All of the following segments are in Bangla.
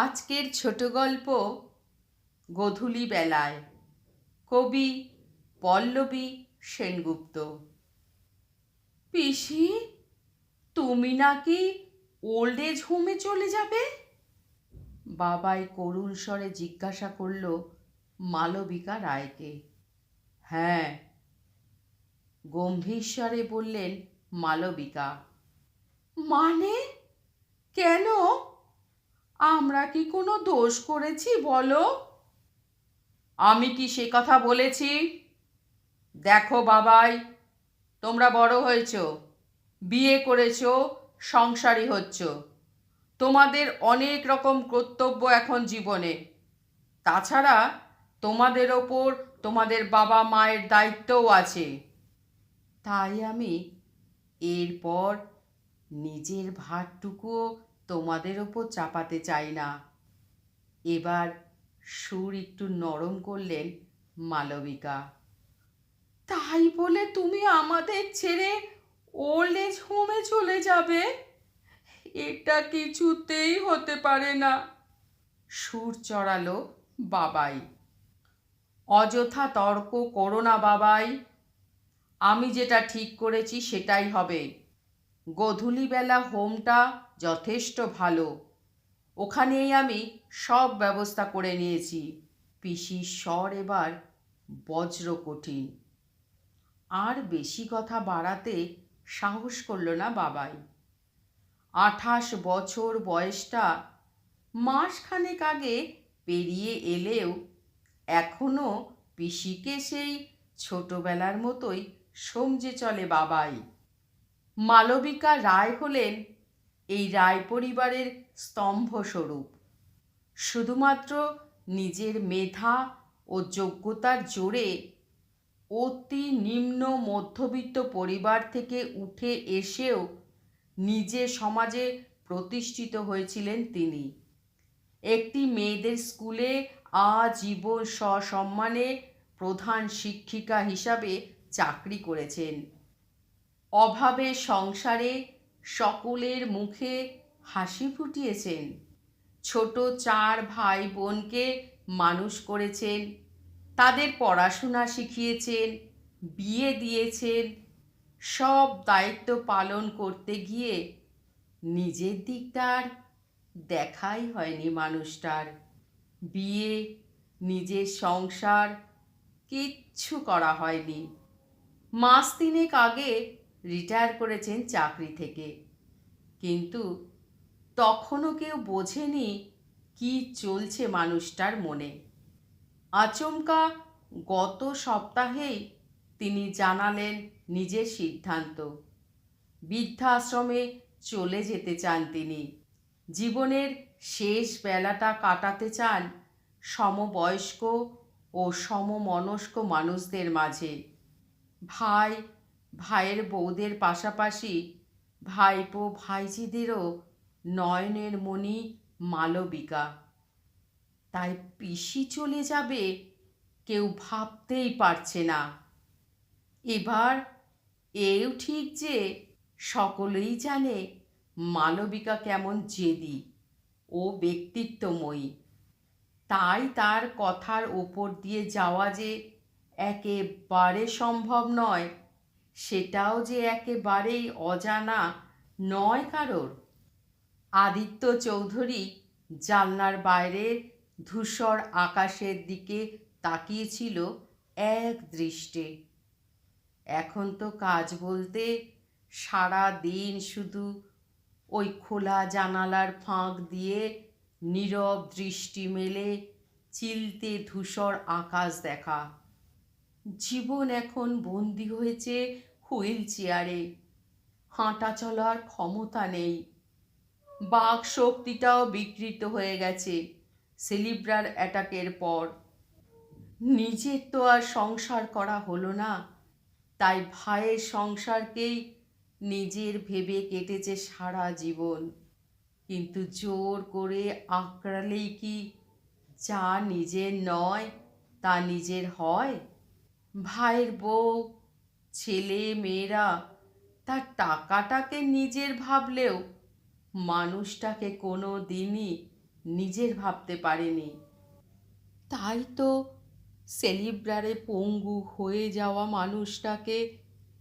আজকের ছোট গল্প গোধূলি বেলায়। কবি পল্লবী সেনগুপ্ত। পিসি, তুমি নাকি ওল্ড এজ হোমে চলে যাবে? বাবাই করুণ স্বরে জিজ্ঞাসা করল মালবিকা রায়কে। হ্যাঁ গম্ভীর স্বরে বললেন মালবিকা। মানে? কেন? আমরা কি কোনো দোষ করেছি, বলো? আমি কি সে কথা বলেছি? দেখো বাবাই, তোমরা বড় হয়েছ, বিয়ে করেছ, সংসারী হচ্ছ। তোমাদের অনেক রকম কর্তব্য এখন জীবনে। তাছাড়া তোমাদের ওপর তোমাদের বাবা মায়ের দায়িত্বও আছে। তাই আমি এরপর নিজের ভারটুকুও তোমাদের ওপর চাপাতে চাই না। এবার সুর একটু নরম করলেন মালবিকা। তাই বলে তুমি আমাদের ছেড়ে ওল্ড এজ হোমে চলে যাবে? এটা কিছুতেই হতে পারে না। সুর চড়ালো বাবাই। অযথা তর্ক করো না বাবাই। আমি যেটা ঠিক করেছি সেটাই হবে। গধূলিবেলা হোমটা যথেষ্ট ভালো। ওখানেই আমি সব ব্যবস্থা করে নিয়েছি। পিসির স্বর এবার বজ্র কঠিন আর বেশি কথা বাড়াতে সাহস করল না বাবাই। আঠাশ বছর বয়সটা মাসখানেক আগে পেরিয়ে এলেও এখনও পিসিকে সেই ছোটবেলার মতোই সমঝে চলে বাবাই। মালবিকা রায় হলেন এই রায় পরিবারের স্তম্ভস্বরূপ শুধুমাত্র নিজের মেধা ও যোগ্যতার জোরে অতি নিম্ন মধ্যবিত্ত পরিবার থেকে উঠে এসেও নিজে সমাজে প্রতিষ্ঠিত হয়েছিলেন তিনি। একটি মেয়েদের স্কুলে আজীবন সসম্মানে প্রধান শিক্ষিকা হিসাবে চাকরি করেছেন। অভাবে সংসারে সকলের মুখে হাসি ফুটিয়েছেন। ছোট চার ভাই বোনকে মানুষ করেছেন, তাদের পড়াশোনা শিখিয়েছেন, বিয়ে দিয়েছেন, সব দায়িত্ব পালন করতে গিয়ে নিজের দিকটার দেখাই হয়নি মানুষটার। বিয়ে, নিজের সংসার, কিচ্ছু করা হয়নি। মাস তিনেক আগে রিটায়ার করেছেন চাকরি থেকে। কিন্তু তখনও কেউ বোঝেনি কি চলছে মানুষটার মনে। আচমকা গত সপ্তাহেই তিনি জানালেন নিজের সিদ্ধান্ত। বৃদ্ধাশ্রমে চলে যেতে চান তিনি। জীবনের শেষ বেলাটা কাটাতে চান সমবয়স্ক ও সমমনস্ক মানুষদের মাঝে। ভাই ভাইয়ের বউদের পাশাপাশি ভাইপো ভাইজিদেরও নয়নের মণি মালবিকা। তাই পিসি চলে যাবে কেউ ভাবতেই পারছে না। এবার এও ঠিক যে সকলেই জানে মালবিকা কেমন জেদি, ও ব্যক্তিত্বময়ী। তাই তার কথার ওপর দিয়ে যাওয়া যে একেবারে সম্ভব নয় সেটাও যে একেবারেই অজানা নয় কারোর। আদিত্য চৌধুরী জানলার বাইরের ধূসর আকাশের দিকে তাকিয়েছিল এক দৃষ্টে। এখন তো কাজ বলতে সারা দিন শুধু ওই খোলা জানালার ফাঁক দিয়ে নীরব দৃষ্টি মেলে চিলতে ধূসর আকাশ দেখা। জীবন এখন বন্দি হয়েছে হুইল চেয়ারে। হাঁটা চলার ক্ষমতা নেই। বাক শক্তিটাও বিকৃত হয়ে গেছে সেলিব্রার অ্যাটাকের পর। নিজের তো আর সংসার করা হলো না, তাই ভাইয়ের সংসারকেই নিজের ভেবে কেটেছে সারা জীবন। কিন্তু জোর করে আঁকড়ালেই কি যা নিজের নয়, তা নিজের হয়? ভাইয়ের বউ ছেলে, মেয়েরা, তার টাকাটাকে নিজের ভাবলেও মানুষটাকে কোনো দিনই নিজের ভাবতে পারেনি। তাই তো সেলিব্রারে পঙ্গু হয়ে যাওয়া মানুষটাকে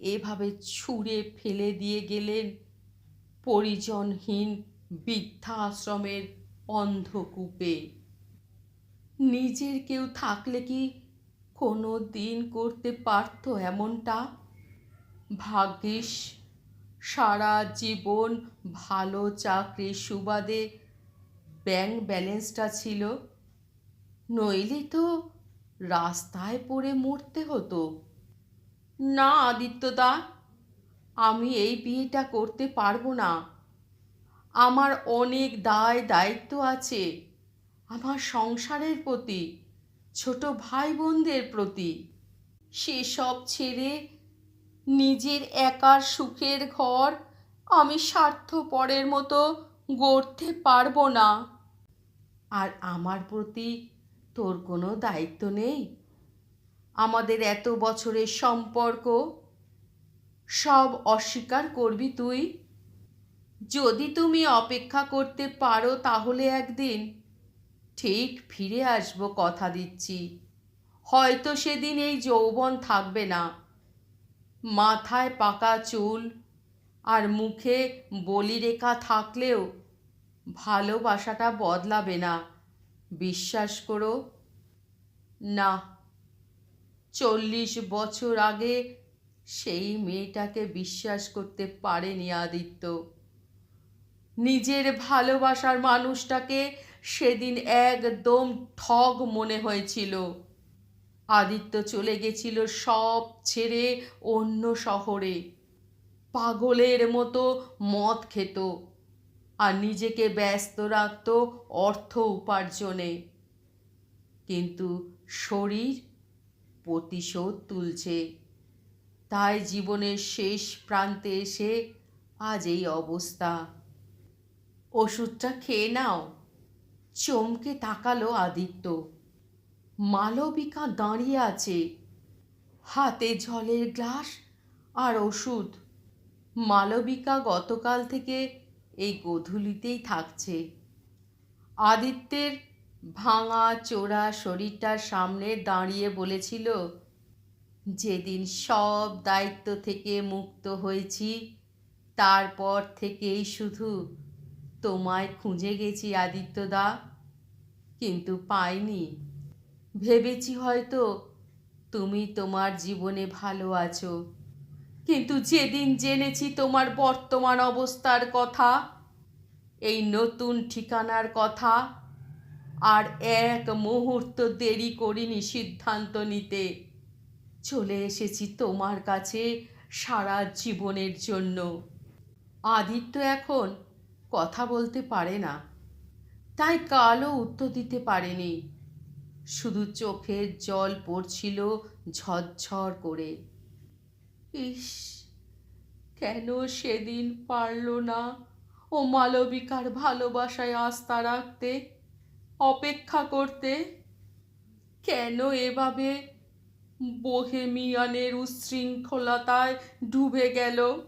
এভাবে ছুঁড়ে ফেলে দিয়ে গেলেন পরিজনহীন বৃদ্ধাশ্রমের অন্ধকূপে। নিজের কেউ থাকলে কি কোনো দিন করতে পারতো এমনটা? ভাগ্যিস, সারা জীবন ভালো চাকরির সুবাদে ব্যাংক ব্যালেন্সটা ছিল। নইলে তো রাস্তায় পড়ে মরতে হতো। না, আদিত্যদা, আমি এই বিয়েটা করতে পারব না। আমার অনেক দায় দায়িত্ব আছে। আমার সংসারের প্রতি ছোট ভাই বোনদের প্রতি। সেসব ছেড়ে নিজের একার সুখের ঘর আমি স্বার্থপরের মতো গড়তে পারব না। আর আমার প্রতি তোর কোনো দায়িত্ব নেই? আমাদের এত বছরের সম্পর্ক, সব অস্বীকার করবি তুই? যদি তুমি অপেক্ষা করতে পারো তাহলে একদিন ঠিক ফিরে আসব কথা দিচ্ছি। হয়তো সেদিন এই যৌবন থাকবে না। মাথায় পাকা চুল আর মুখে বলিরেখা থাকলেও ভালোবাসাটা বদলাবে না। বিশ্বাস করো, না, চল্লিশ বছর আগে সেই মেয়েটাকে বিশ্বাস করতে পারেনি আদিত্য। নিজের ভালোবাসার মানুষটাকে সেদিন একদম ঠগ মনে হয়েছিল। আদিত্য চলে গেছিল সব ছেড়ে অন্য শহরে। পাগলের মতো মদ খেত আর নিজেকে ব্যস্ত রাখত অর্থ উপার্জনে। কিন্তু শরীর প্রতিশোধ তুলছে। তাই জীবনের শেষ প্রান্তে এসে আজ এই অবস্থা। ওষুধটা খেয়ে নাও। চমকে তাকালো আদিত্য। মালবিকা দাঁড়িয়ে আছে। হাতে জলের গ্লাস আর ওষুধ। মালবিকা গতকাল থেকে এই গোধূলিতেই থাকছে। আদিত্যের ভাঙা চোরা শরীরটার সামনে দাঁড়িয়ে বলেছিল, যেদিন সব দায়িত্ব থেকে মুক্ত হয়েছি, তারপর থেকেই শুধু তোমায় খুঁজে গেছি, আদিত্যদা। কিন্তু পাইনি। ভেবেছি হয়তো তুমি তোমার জীবনে ভালো আছো। কিন্তু যেদিন জেনেছি তোমার বর্তমান অবস্থার কথা, এই নতুন ঠিকানার কথা, আর এক মুহূর্ত দেরি করিনি সিদ্ধান্ত নিতে, চলে এসেছি তোমার কাছে সারা জীবনের জন্য। আদিত্য এখন কথা বলতে পারে না। তাই কালও উত্তর দিতে পারেনি। শুধু চোখের জল পড়ছিল ঝরঝর করে। ইস, কেন সেদিন পারল না? ও মালবিকার ভালোবাসায় আস্থা রাখতে, অপেক্ষা করতে। কেন এভাবে বোহেমিয়ানের উচ্ছৃঙ্খলতায় ডুবে গেল?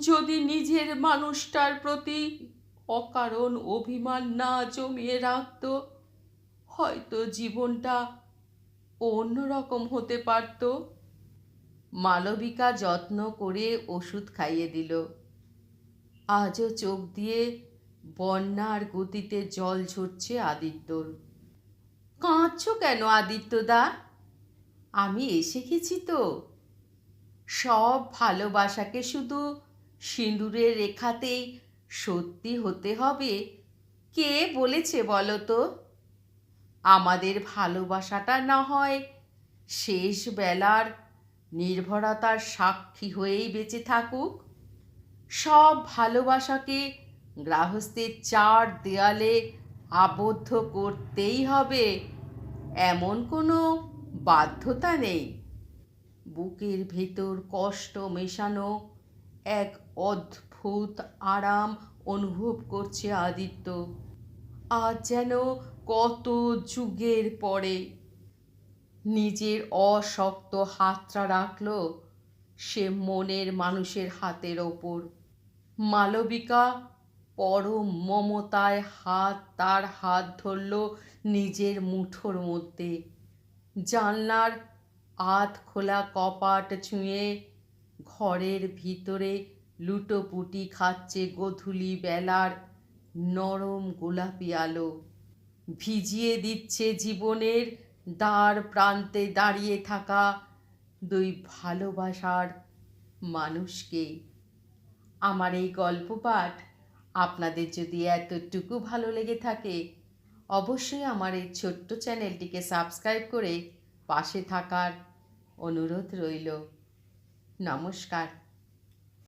যদি নিজের মানুষটার প্রতি অকারণ অভিমান না জমিয়ে রাখত, হয়তো জীবনটা অন্যরকম হতে পারত। মালবিকা যত্ন করে ওষুধ খাইয়ে দিল। আজও চোখ দিয়ে বন্যার গতিতে জল ঝরছে আদিত্যর। কাঁদছ কেন আদিত্যদা? আমি এসে গেছি তো। সব ভালোবাসাকে শুধু সিঁদুরের রেখাতেই সত্যি হতে হবে। কে বলেছে বলো তো? আমাদের ভালোবাসাটা না হয় শেষ বেলার নির্ভরতার সাক্ষী হয়েই বেঁচে থাকুক। সব ভালোবাসাকে গ্রাহস্থের চার দেয়ালে আবদ্ধ করতেই হবে। এমন কোনো বাধ্যতা নেই। বুকের ভেতর কষ্ট মেশানো এক অদ্ভুত আরাম অনুভব করছে আদিত্য। আজ যেন কত যুগের পরে। নিজের অশক্ত হাতটা রাখল সে মনের মানুষের হাতের ওপর। মালবিকা পরম মমতায় হাত তার হাত ধরল নিজের মুঠোর মধ্যে। জানলার আধ খোলা কপাট ছুঁয়ে ঘরের ভিতরে লুটোপুটি খাচ্ছে গোধূলি বেলার নরম গোলাপি আলো। ভিজিয়ে দিচ্ছে জীবনের দ্বার প্রান্তে দাঁড়িয়ে থাকা দুই ভালোবাসার মানুষকে। আমার এই গল্প পাঠ আপনাদের যদি এতটুকু ভালো লেগে থাকে, অবশ্যই আমার এই ছোট্ট চ্যানেলটিকে সাবস্ক্রাইব করে পাশে থাকার অনুরোধ রইল। নমস্কার।